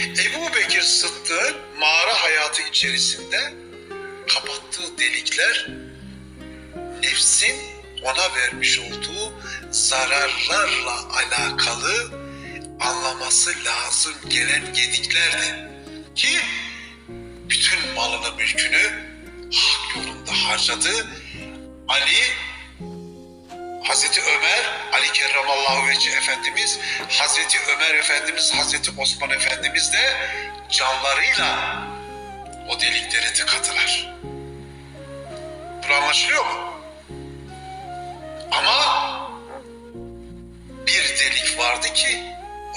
Ebu Bekir Sıddık'ın mağara hayatı içerisinde kapattığı delikler nefsin ona vermiş olduğu zararlarla alakalı anlaması lazım gelen gediklerdi. Ki bütün malını mülkünü hak yolunda harcadı. Ali Hazreti Ömer, Ali Kerramallahu Vecih Efendimiz, Hazreti Ömer Efendimiz, Hazreti Osman Efendimiz de canlarıyla o delikleri tıkadılar. Bu anlaşılıyor mu? Ama bir delik vardı ki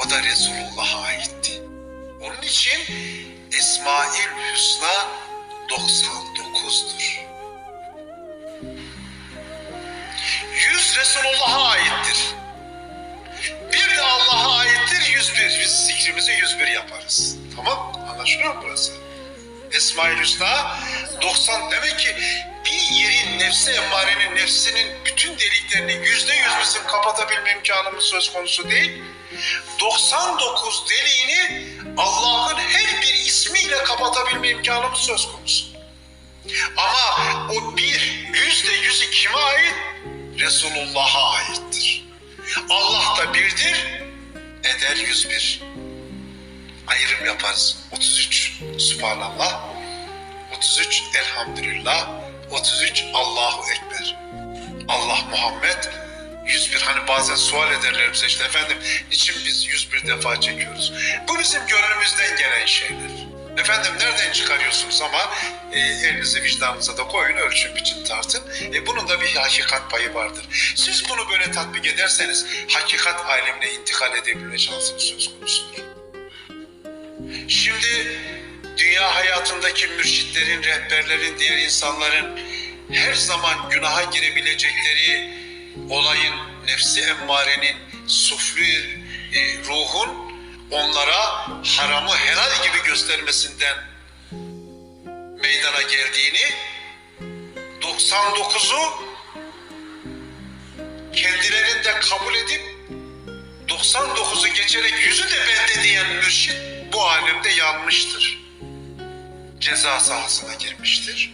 o da Resulullah'a aitti. Onun için Esmaül Hüsna 99'dur. Yüz Resulullah'a aittir. Bir de Allah'a aittir 101. Biz zikrimizi 101 yaparız. Tamam? Anlaşılıyor mu burası? Esmaül Hüsna 90 demek ki bir yerin nefsi emmarenin nefsinin bütün deliklerini yüzde yüz bizim kapatabilme imkanımız söz konusu değil. 99 deliğini Allah'ın her bir ismiyle kapatabilme imkanımız söz konusu. Ama o bir yüzde yüzü kime ait? Resulullah'a aittir. Allah da birdir, eder yüz bir. Ayrım yaparız. 33 Subhanallah, 33 Elhamdülillah, 33 Allahu Ekber. Allah Muhammed 101. Hani bazen sual ederler bize işte efendim niçin biz 101 defa çekiyoruz? Bu bizim gönlümüzden gelen şeyler. Efendim nereden çıkarıyorsunuz ama e, elinizi vicdanınıza da koyun, ölçün, biçin, tartın. E, bunun da bir hakikat payı vardır. Siz bunu böyle tatbik ederseniz hakikat alemine intikal edebilme şansınız söz konusudur. Şimdi dünya hayatındaki mürşitlerin, rehberlerin, diğer insanların her zaman günaha girebilecekleri olayın nefsi emmarenin, suflü e, ruhun onlara haramı helal gibi göstermesinden meydana geldiğini 99'u kendilerinde kabul edip 99'u geçerek yüzü de bende diyen mürşit bu alemde yanmıştır. Ceza sahasına girmiştir.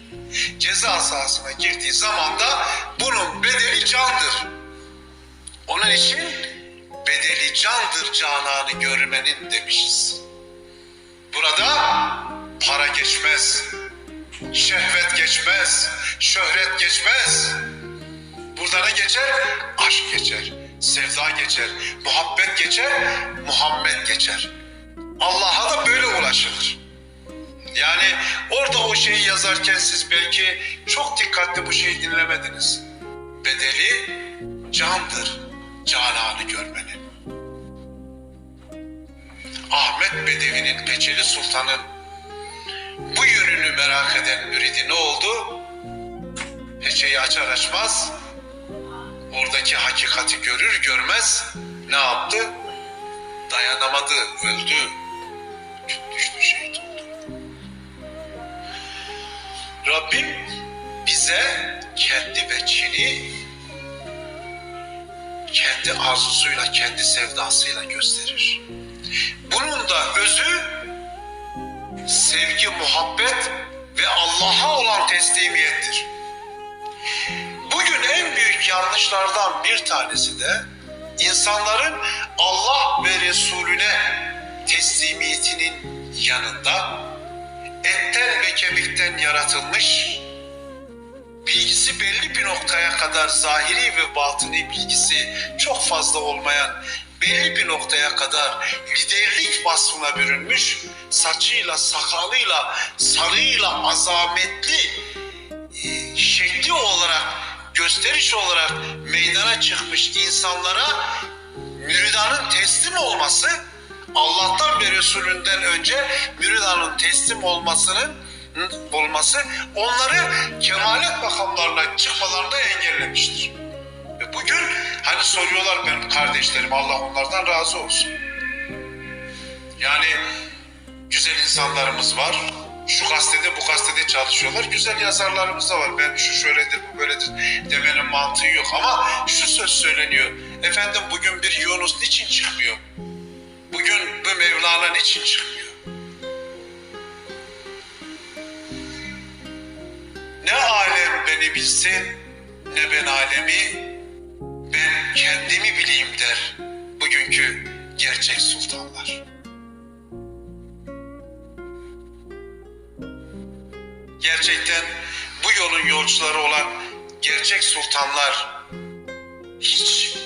Ceza sahasına girdiği zaman da bunun bedeli candır. Onun için bedeli candır cananı görmenin demişiz. Burada para geçmez, şehvet geçmez, şöhret geçmez. Burada ne geçer? Aşk geçer, sevda geçer, muhabbet geçer, Muhammed geçer. Allah'a da böyle ulaşılır. Yani orada o şeyi yazarken siz belki çok dikkatli bu şeyi dinlemediniz. Bedeli candır, cananı görmenin. Ahmet Bedevi'nin Peçeli Sultan'ın bu yönünü merak eden müridi ne oldu? Peçeyi açar açmaz oradaki hakikati görür görmez ne yaptı? Dayanamadı, öldü. Düştü şehit oldu. Rabbim bize kendi veçini kendi arzusuyla, kendi sevdasıyla gösterir. Bunun da özü sevgi, muhabbet ve Allah'a olan teslimiyettir. Bugün en büyük yanlışlardan bir tanesi de insanların Allah ve Resulüne teslimiyetinin yanında etten ve kemikten yaratılmış bilgisi belli bir noktaya kadar zahiri ve batini bilgisi çok fazla olmayan belli bir noktaya kadar liderlik vasfına bürünmüş saçıyla, sakalıyla, sarıyla azametli e, şekli olarak, gösteriş olarak meydana çıkmış insanlara müridanın teslim olması Allah'tan ve Resulünden önce müridanın teslim olmasının olması onları kemalet makamlarına çıkmalarında engellemiştir. Ve bugün hani soruyorlar benim kardeşlerim Allah onlardan razı olsun. Yani güzel insanlarımız var. Şu gazetede bu gazetede çalışıyorlar. Güzel yazarlarımız da var. Ben şu şöyledir bu böyledir demenin mantığı yok. Ama şu söz söyleniyor. Efendim bugün bir Yunus niçin çıkmıyor? Bugün bu Mevlana niçin çıkmıyor? Beni bilsin ne ben alemi ben kendimi bileyim der bugünkü gerçek sultanlar. Gerçekten bu yolun yolcuları olan gerçek sultanlar hiç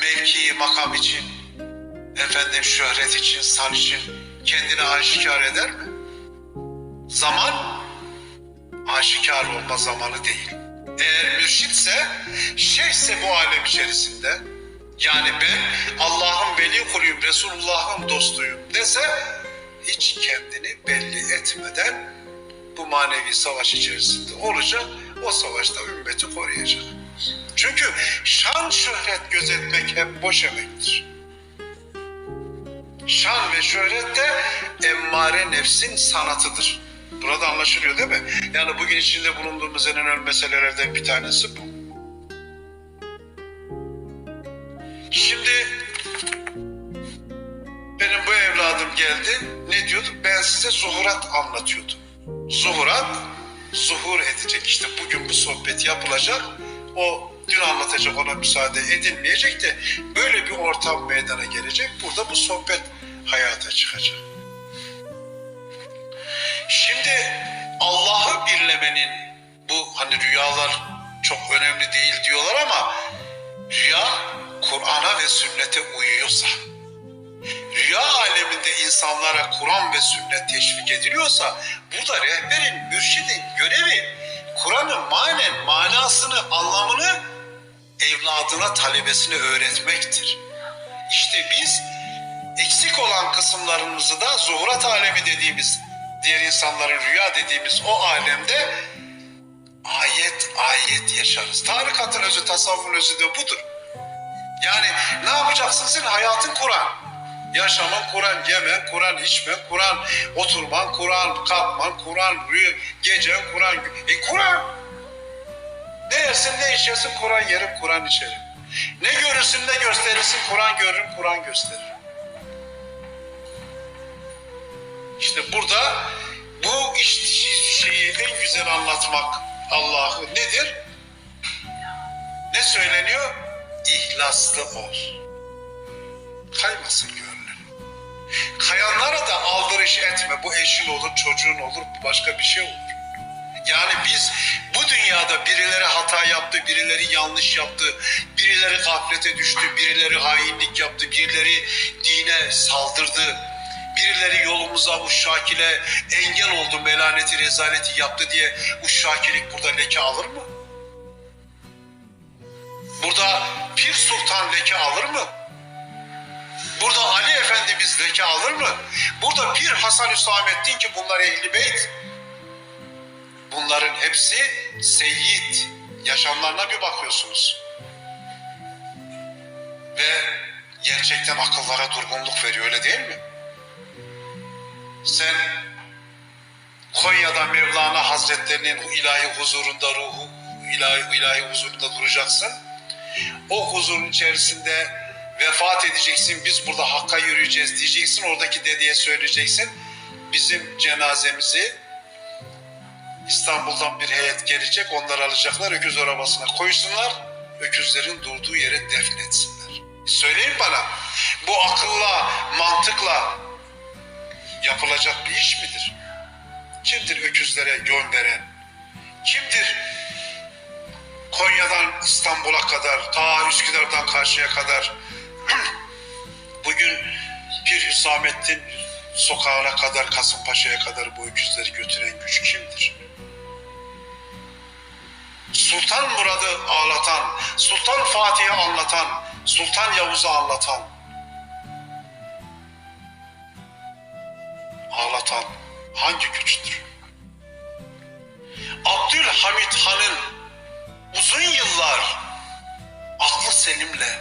mevki makam için, efendim şöhret için, san için kendini aşikar eder mi? Zaman aşikar olma zamanı değil. Eğer mürşitse, şeyhse bu alem içerisinde, yani ben Allah'ın veli kuluyum, Resulullah'ın dostuyum dese, hiç kendini belli etmeden bu manevi savaş içerisinde olacak, o savaşta ümmeti koruyacak. Çünkü şan şöhret gözetmek hep boş emektir. Şan ve şöhret de emmare nefsin sanatıdır. Burada anlaşılıyor değil mi? Yani bugün içinde bulunduğumuz en önemli meselelerden bir tanesi bu. Şimdi benim bu evladım geldi. Ne diyordu? Ben size zuhurat anlatıyordum. Zuhurat, zuhur edecek. İşte bugün bu sohbet yapılacak. O dün anlatacak ona müsaade edilmeyecek de böyle bir ortam meydana gelecek. Burada bu sohbet hayata çıkacak. Şimdi Allah'ı birlemenin bu hani rüyalar çok önemli değil diyorlar ama rüya Kur'an'a ve sünnete uyuyorsa rüya aleminde insanlara Kur'an ve sünnet teşvik ediliyorsa burada rehberin, mürşidin görevi Kur'an'ın manen manasını, anlamını evladına, talebesine öğretmektir. İşte biz eksik olan kısımlarımızı da zuhurat alemi dediğimiz, diğer insanların rüya dediğimiz o alemde ayet ayet yaşarız. Tarikatın özü, tasavvufun özü de budur. Yani ne yapacaksın sen? Hayatın Kur'an. Yaşaman Kur'an, yemen Kur'an, içmen Kur'an, oturman Kur'an, kalkman Kur'an, rüya, gecen Kur'an. E Kur'an. Ne yersin ne içersin Kur'an yerim, Kur'an içerim. Ne görürsün ne gösterirsin Kur'an görürüm, Kur'an gösteririm. İşte burada bu şeyi en güzel anlatmak Allah'ı nedir? Ne söyleniyor? İhlaslı ol. Kaymasın gönlün. Kayanlara da aldırış etme. Bu eşin olur, çocuğun olur, bu başka bir şey olur. Yani biz bu dünyada birileri hata yaptı, birileri yanlış yaptı, birileri gaflete düştü, birileri hainlik yaptı, birileri dine saldırdı, birileri yolumuza uşşakile engel oldu, melaneti, rezaleti yaptı diye uşşakilik burada leke alır mı? Burada Pir Sultan leke alır mı? Burada Ali Efendimiz leke alır mı? Burada Pir Hasan Hüsamettin ki bunlar ehli beyt. Bunların hepsi seyyid. Yaşamlarına bir bakıyorsunuz. Ve gerçekten akıllara durgunluk veriyor öyle değil mi? Sen Konya'da Mevlana Hazretlerinin ilahi huzurunda ruhu ilahi, ilahi huzurunda duracaksın. O huzurun içerisinde vefat edeceksin. Biz burada hakka yürüyeceğiz diyeceksin. Oradaki dedeye söyleyeceksin. Bizim cenazemizi İstanbul'dan bir heyet gelecek. Onlar alacaklar. Öküz arabasına koysunlar. Öküzlerin durduğu yere defnetsinler. Söyleyin bana. Bu akılla, mantıkla yapılacak bir iş midir? Kimdir öküzlere yön veren? Kimdir Konya'dan İstanbul'a kadar, ta Üsküdar'dan karşıya kadar bugün bir Hüsamettin sokağına kadar, Kasımpaşa'ya kadar bu öküzleri götüren güç kimdir? Sultan Murad'ı ağlatan, Sultan Fatih'i anlatan, Sultan Yavuz'u anlatan, ağlatan hangi güçtür? Abdülhamit Han'ın uzun yıllar aklı selimle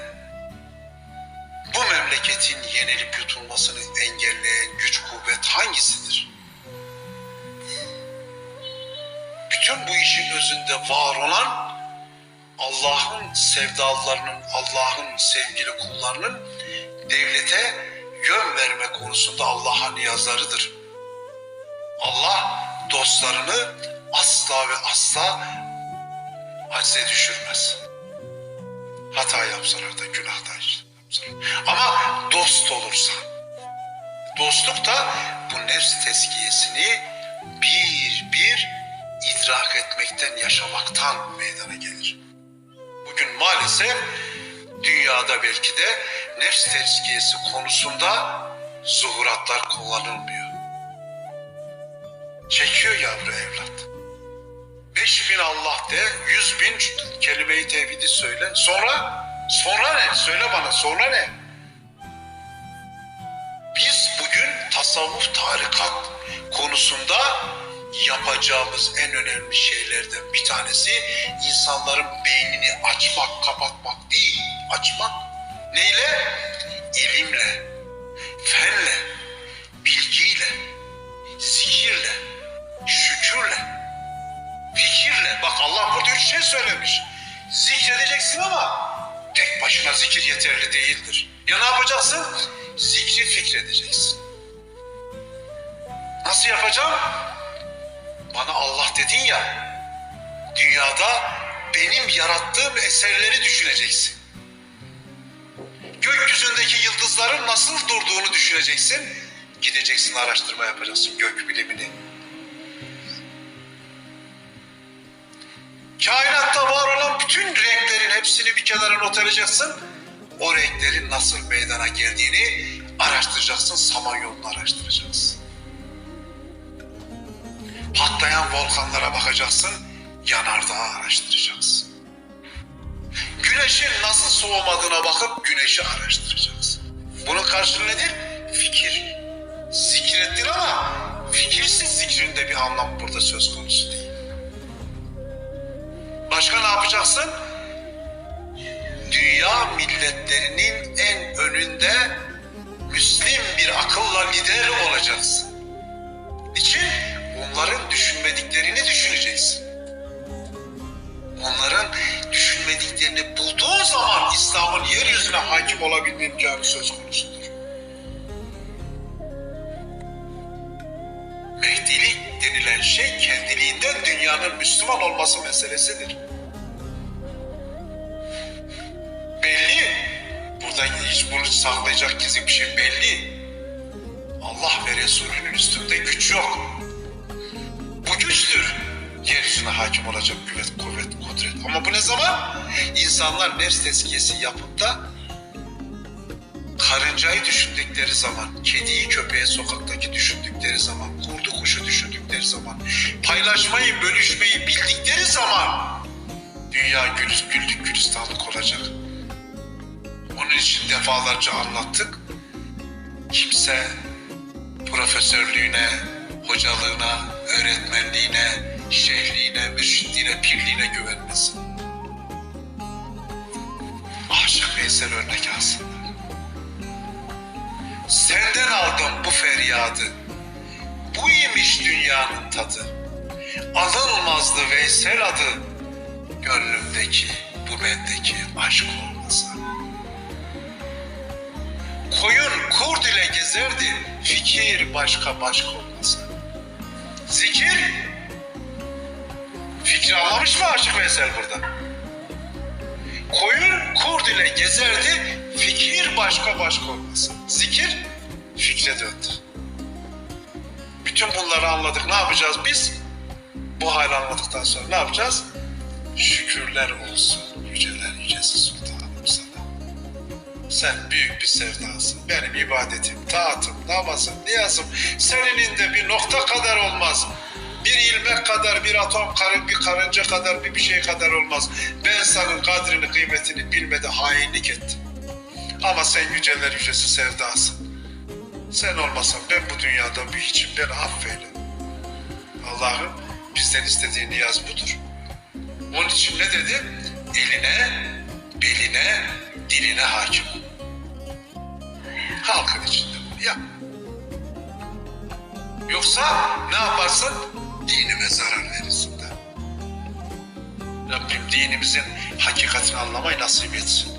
bu memleketin yenilip yutulmasını engelleyen güç kuvvet hangisidir? Bütün bu işin özünde var olan Allah'ın sevdalılarının, Allah'ın sevgili kullarının devlete yön verme konusunda Allah'a niyazlarıdır. Allah dostlarını asla ve asla acize düşürmez. Hata yapsalar da günah da yapsalar. Ama dost olursan, dostluk da bu nefs tezkiyesini bir bir idrak etmekten, yaşamaktan meydana gelir. Bugün maalesef dünyada belki de nefs tezkiyesi konusunda zuhuratlar kullanılmıyor. Çekiyor yavru evlat. Beş bin Allah de, yüz bin kelime-i tevhidi söyle. Sonra, sonra ne? Söyle bana, sonra ne? Biz bugün tasavvuf tarikat konusunda yapacağımız en önemli şeylerden bir tanesi insanların beynini açmak, kapatmak değil, açmak. Neyle? İlimle, Gökyüzündeki yıldızların nasıl durduğunu düşüneceksin. Gideceksin araştırma yapacaksın gök bilimini. Kainatta var olan bütün renklerin hepsini bir kenara not edeceksin. O renklerin nasıl meydana geldiğini araştıracaksın, samanyolunu araştıracaksın. Patlayan volkanlara bakacaksın, yanardağı araştıracaksın. Güneşin nasıl soğumadığına bakıp güneşi araştıracaksın. Bunun karşılığı nedir? Fikir. Zikrettin ama fikirsiz zikrinde bir anlam burada söz konusu değil. Başka ne yapacaksın? Dünya milletlerinin en önünde Müslim bir akılla lider olacaksın. Niçin? Onların düşünmediklerini düşüneceksin. Onların düşünmediklerini bulduğun zaman İslam'ın yeryüzüne hakim olabilme imkanı söz konusudur. Mehdilik denilen şey kendiliğinden dünyanın Müslüman olması meselesidir. Belli. Burada hiç bunu saklayacak gizli bir şey belli. Allah ve Resulünün üstünde güç yok. Bu güçtür. Yeryüzüne hakim olacak kuvvet, kuvvet, kudret. Ama bu ne zaman? İnsanlar nefs tezkiyesi yapıp da karıncayı düşündükleri zaman, kediyi köpeğe sokaktaki düşündükleri zaman, kurdu kuşu düşündükleri zaman, paylaşmayı, bölüşmeyi bildikleri zaman dünya gül, güllük gülistanlık olacak. Onun için defalarca anlattık. Kimse profesörlüğüne, hocalığına, öğretmenliğine, şeyhliğine, mürşitliğine, pirliğine güvenmesin. Aşık Veysel örnek alsın. Senden aldım bu feryadı. Bu imiş dünyanın tadı. Alınmazdı Veysel adı. Gönlümdeki, bu bendeki aşk olmasa. Koyun kurd ile gezerdi, fikir başka başka olmasa. Zikir, fikri anlamış mı Aşık Veysel burada? Koyun kurd ile gezerdi, fikir başka başka olmasa. Zikir, fikre döndü. Bütün bunları anladık. Ne yapacağız biz? Bu hal anladıktan sonra ne yapacağız? Şükürler olsun yüceler yücesi sultanım sana. Sen büyük bir sevdasın. Benim ibadetim, taatım, namazım, niyazım senininde bir nokta kadar olmaz. Bir ilmek kadar, bir atom, karın, bir karınca kadar, bir bir şey kadar olmaz. Ben senin kadrini, kıymetini bilmede hainlik ettim. Ama sen yüceler yücesi sevdasın. Sen olmasan ben bu dünyada bir hiçim. Beni affeyle. Allah'ım bizden istediği niyaz budur. Onun için ne dedi? Eline, beline, diline hakim. Halkın içinde bunu yap. Yoksa ne yaparsın? Dinime zarar verirsin de. Rabbim dinimizin hakikatini anlamayı nasip etsin.